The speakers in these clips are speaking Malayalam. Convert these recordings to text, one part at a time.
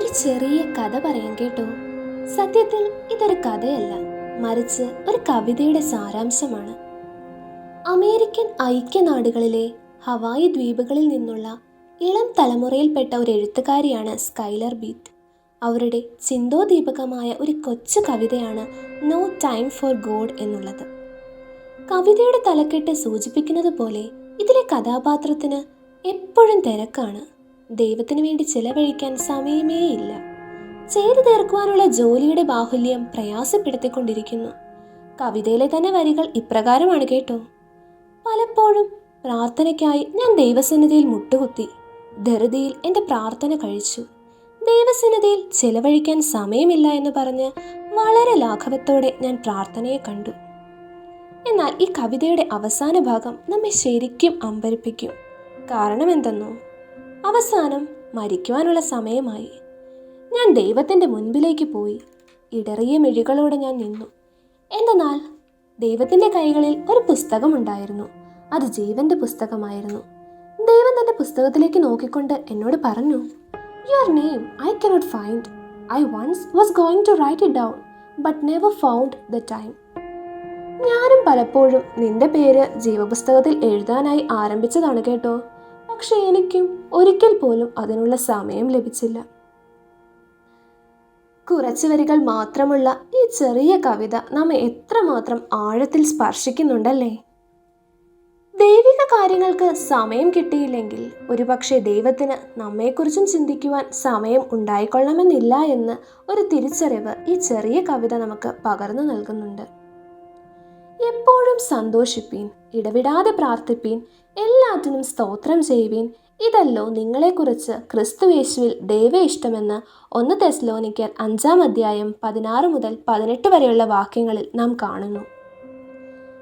ഒരു ചെറിയ കഥ പറയാൻ കേട്ടോ. സത്യത്തിൽ ഇതൊരു കഥയല്ല. മറിച്ച് ഒരു കവിതയുടെ സാരാംശമാണ്. അമേരിക്കൻ ഐക്യനാടുകളിലെ ഹവായി ദ്വീപുകളിൽ നിന്നുള്ള ഇളം തലമുറയിൽപ്പെട്ട ഒരു എഴുത്തുകാരിയാണ് സ്കൈലർ ബീത്ത്. അവരുടെ ചിന്തോദീപകമായ ഒരു കൊച്ചു കവിതയാണ് നോ ടൈം ഫോർ ഗോഡ് എന്നുള്ളത്. കവിതയുടെ തലക്കെട്ട് സൂചിപ്പിക്കുന്നത് പോലെ ഇതിലെ കഥാപാത്രത്തിന് എപ്പോഴും തിരക്കാണ്. ദൈവത്തിന് വേണ്ടി ചിലവഴിക്കാൻ സമയമേ ഇല്ല. ചെയ്തു തീർക്കുവാനുള്ള ജോലിയുടെ ബാഹുല്യം പ്രയാസപ്പെടുത്തിക്കൊണ്ടിരിക്കുന്നു. കവിതയിലെ തന്നെ വരികൾ ഇപ്രകാരമാണ് കേട്ടോ. പലപ്പോഴും പ്രാർത്ഥനയ്ക്കായി ഞാൻ ദൈവസന്നിധിയിൽ മുട്ടുകുത്തി ധൃതിയിൽ എന്റെ പ്രാർത്ഥന കഴിച്ചു. ദൈവസന്നിധിയിൽ ചിലവഴിക്കാൻ സമയമില്ല എന്ന് പറഞ്ഞ് വളരെ ലാഘവത്തോടെ ഞാൻ പ്രാർത്ഥനയെ കണ്ടു. എന്നാൽ ഈ കവിതയുടെ അവസാന ഭാഗം നമ്മെ ശരിക്കും അമ്പരിപ്പിക്കും. കാരണം എന്തെന്നോ അവസാനം മരിക്കുവാനുള്ള സമയമായി. ഞാൻ ദൈവത്തിന്റെ മുൻപിലേക്ക് പോയി. ഇടറിയ മിഴികളോടെ ഞാൻ നിന്നു. എന്തെന്നാൽ ദൈവത്തിന്റെ കൈകളിൽ ഒരു പുസ്തകമുണ്ടായിരുന്നു. അത് ജീവന്റെ പുസ്തകമായിരുന്നു. ദൈവം തന്റെ പുസ്തകത്തിലേക്ക് നോക്കിക്കൊണ്ട് എന്നോട് പറഞ്ഞു your name I cannot find I once was going to write it down but never found the time ഞാനും പലപ്പോഴും നിന്റെ പേര് ജീവപുസ്തകത്തിൽ എഴുതാനായി ആരംഭിച്ചതാണ് കേട്ടോ. പക്ഷെ എനിക്കും ഒരിക്കൽ പോലും അതിനുള്ള സമയം ലഭിച്ചില്ല. കുറച്ച് വരികൾ മാത്രമുള്ള ഈ ചെറിയ കവിത നമ്മെ എത്രമാത്രം ആഴത്തിൽ സ്പർശിക്കുന്നുണ്ടല്ലേ? ദൈവിക കാര്യങ്ങൾക്ക് സമയം കിട്ടിയില്ലെങ്കിൽ ഒരുപക്ഷെ ദൈവത്തിന് നമ്മെക്കുറിച്ചും ചിന്തിക്കുവാൻ സമയം ഉണ്ടായിക്കൊള്ളണമെന്നില്ല എന്ന് ഒരു തിരിച്ചറിവ് ഈ ചെറിയ കവിത നമുക്ക് പകർന്നു നൽകുന്നുണ്ട്. എപ്പോഴും സന്തോഷിപ്പീൻ ഇടവിടാതെ പ്രാർത്ഥിപ്പീൻ എല്ലാറ്റിനും സ്തോത്രം ചെയ്യുവീൻ. ഇതല്ലോ നിങ്ങളെക്കുറിച്ച് ക്രിസ്തുയേശുവിൽ ദൈവ ഇഷ്ടമെന്ന് ഒന്ന് തെസ്ലോനിക്കർ അഞ്ചാം അധ്യായം പതിനാറ് മുതൽ പതിനെട്ട് വരെയുള്ള വാക്യങ്ങളിൽ നാം കാണുന്നു.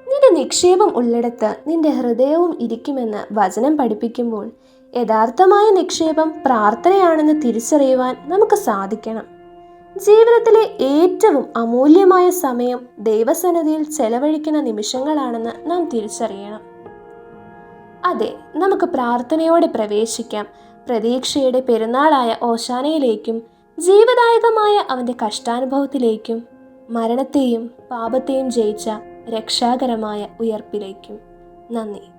നിന്റെ നിക്ഷേപം ഉള്ളിടത്ത് നിന്റെ ഹൃദയവും ഇരിക്കുമെന്ന് വചനം പഠിപ്പിക്കുമ്പോൾ യഥാർത്ഥമായ നിക്ഷേപം പ്രാർത്ഥനയാണെന്ന് തിരിച്ചറിയുവാൻ നമുക്ക് സാധിക്കണം. ജീവിതത്തിലെ ഏറ്റവും അമൂല്യമായ സമയം ദൈവസന്നതിയിൽ ചെലവഴിക്കുന്ന നിമിഷങ്ങളാണെന്ന് നാം തിരിച്ചറിയണം. അതെ നമുക്ക് പ്രാർത്ഥനയോടെ പ്രവേശിക്കാം. പ്രതീക്ഷയുടെ പെരുന്നാളായ ഓശാനയിലേക്കും ജീവദായകമായ അവന്റെ കഷ്ടാനുഭവത്തിലേക്കും മരണത്തെയും പാപത്തെയും ജയിച്ച രക്ഷാകരമായ ഉയർപ്പിലേക്കും. നന്ദി.